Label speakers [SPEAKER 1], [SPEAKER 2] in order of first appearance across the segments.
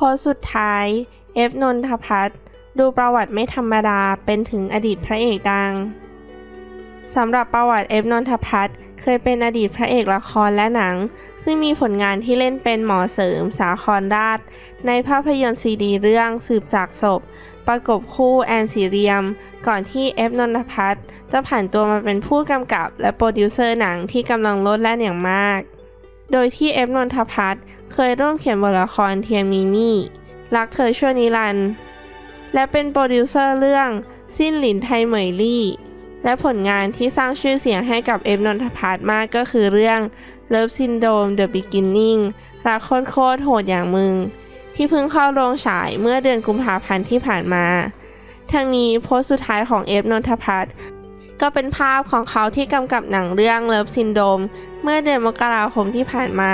[SPEAKER 1] พสต์สุดท้าย เอฟนนทพัฒน์ดูประวัติไม่ธรรมดาเป็นถึงอดีตพระเอกดังสำหรับประวัติเอฟนนทพัฒน์เคยเป็นอดีตพระเอกละครและหนัง ซึ่งมีผลงานที่เล่นเป็นหมอเสริมสาครราช ในภาพยนตร์ซีดีเรื่องสืบจากศพ ประกบคู่แอนซีเรียม ก่อนที่เอฟนนทพัฒน์จะผ่านตัวมาเป็นผู้กำกับและโปรดิวเซอร์หนังที่กำลังลดแล่นอย่างมาก โดยที่เอฟนนทพัฒน์เคยร่วมเขียนบทละครเทียนมีมี่ รักเธอชั่วนิรันดร์และเป็นโปรดิวเซอร์เรื่องสิ้นหลินไทยเหมยลี่และผลงานที่สร้างชื่อเสียงให้กับเอฟนนทพัฒน์มากก็คือเรื่อง Love Syndrome The Beginning รักโคตรโคตรโหดอย่างมึง ที่เพิ่งเข้าโรงฉายเมื่อเดือนกุมภาพันธ์ที่ผ่านมา ทั้งนี้โพสต์สุดท้ายของเอฟนนทพัฒน์ ก็เป็นภาพของเขาที่กำกับหนังเรื่อง Love Syndrome เมื่อเดือนมกราคมที่ผ่านมา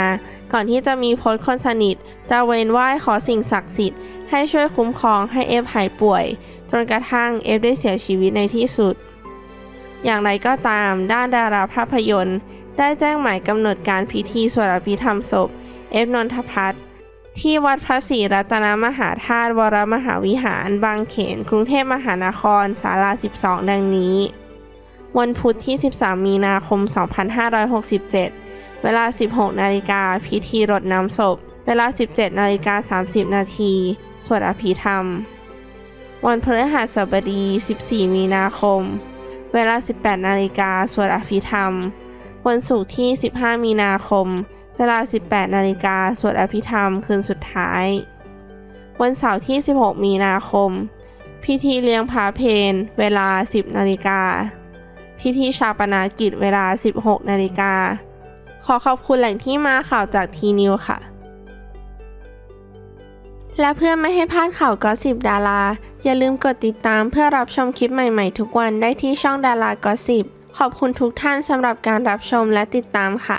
[SPEAKER 1] ก่อนที่จะมีโพสต์คนสนิทตระเวนไหว้ขอสิ่งศักดิ์สิทธิ์ให้ช่วยคุ้มครองให้เอฟหายป่วย จนกระทั่งเอฟได้เสียชีวิตในที่สุด อย่างไรก็ตามด้านดาราภาพยนตร์ ได้แจ้งหมายกำหนดการพิธีสวดอภิธรรมศพเอฟนนทพัฒน์ที่วัดพระศรีรัตนมหาธาตุวรมหาวิหาร บางเขน กรุงเทพมหานครศาลา 12 ดังนี้ วันพุธที่ 13 มีนาคม 2567 เวลา 16 นาฬิกาพิธีรดน้ำศพ เวลา 17 นาฬิกา 30 นาทีสวดอภิธรรม วันพฤหัสบดี 14 มีนาคม เวลา 18 นาฬิกาสวดอภิธรรม วันศุกร์ที่ 15 มีนาคม เวลา 18 นาฬิกาสวดอภิธรรมคืนสุดท้าย วันเสาร์ที่ 16 มีนาคม พิธีเลี้ยงพระเพนเวลา 10 นาฬิกา พิธีชาปนากิจเวลา 16 นาฬิกา ขอขอบคุณแหล่งที่มาข่าวจากทีนิวค่ะ และเพื่อไม่ให้พลาดข่าวกอสิบดารา อย่าลืมกดติดตามเพื่อรับชมคลิปใหม่ๆ ทุกวันได้ที่ช่องดารากอสิบขอบคุณทุกท่านสำหรับการรับชมและติดตามค่ะ